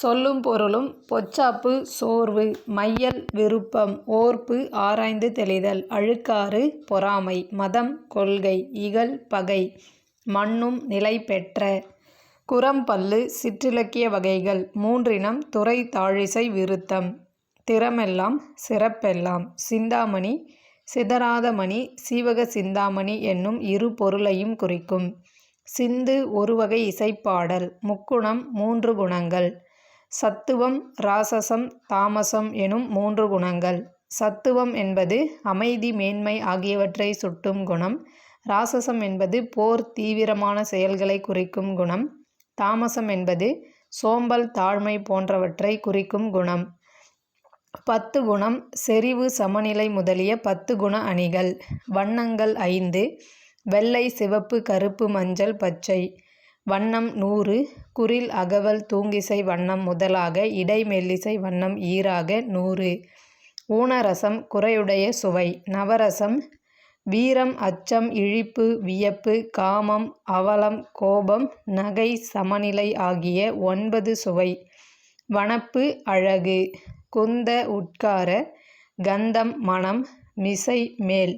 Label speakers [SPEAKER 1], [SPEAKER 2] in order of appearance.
[SPEAKER 1] சொல்லும் பொருளும் பொச்சாப்பு சோர்வு மையல் விருப்பம் ஓர்ப்பு ஆராய்ந்து தெளிதல் அழுக்காறு பொறாமை மதம் கொள்கை இகல் பகை மண்ணும் நிலை பெற்ற குரம்பல்லு சிற்றிலக்கிய வகைகள் மூன்றினம் துறை தாழிசை விருத்தம் திறமெல்லாம் சிறப்பெல்லாம் சிந்தாமணி சிதராதமணி சீவக சிந்தாமணி என்னும் இரு பொருளையும் குறிக்கும். சிந்து ஒரு வகை இசைப்பாடல் முக்குணம் மூன்று குணங்கள். சத்துவம் ராசசம் தாமசம் எனும் மூன்று குணங்கள். சத்துவம் என்பது அமைதி மேன்மை ஆகியவற்றை சுட்டும் குணம். ராசசம் என்பது போர் தீவிரமான செயல்களை குறிக்கும் குணம். தாமசம் என்பது சோம்பல் தாழ்மை போன்றவற்றை குறிக்கும் குணம். பத்து குணம் செறிவு சமநிலை முதலிய பத்து குண அணிகள். வண்ணங்கள் ஐந்து வெள்ளை சிவப்பு கருப்பு மஞ்சள் பச்சை. வண்ணம் நூறு குரில் அகவல் தூங்கிசை வண்ணம் முதலாக இடை மெல்லிசை வண்ணம் ஈராக நூறு. ஊனரசம் குறையுடைய சுவை நவரசம் வீரம் அச்சம் இழிப்பு வியப்பு காமம் அவலம் கோபம் நகை சமநிலை ஆகிய ஒன்பது சுவை. வனப்பு அழகு குந்த உட்கார கந்தம் மணம் மிசை மேல்.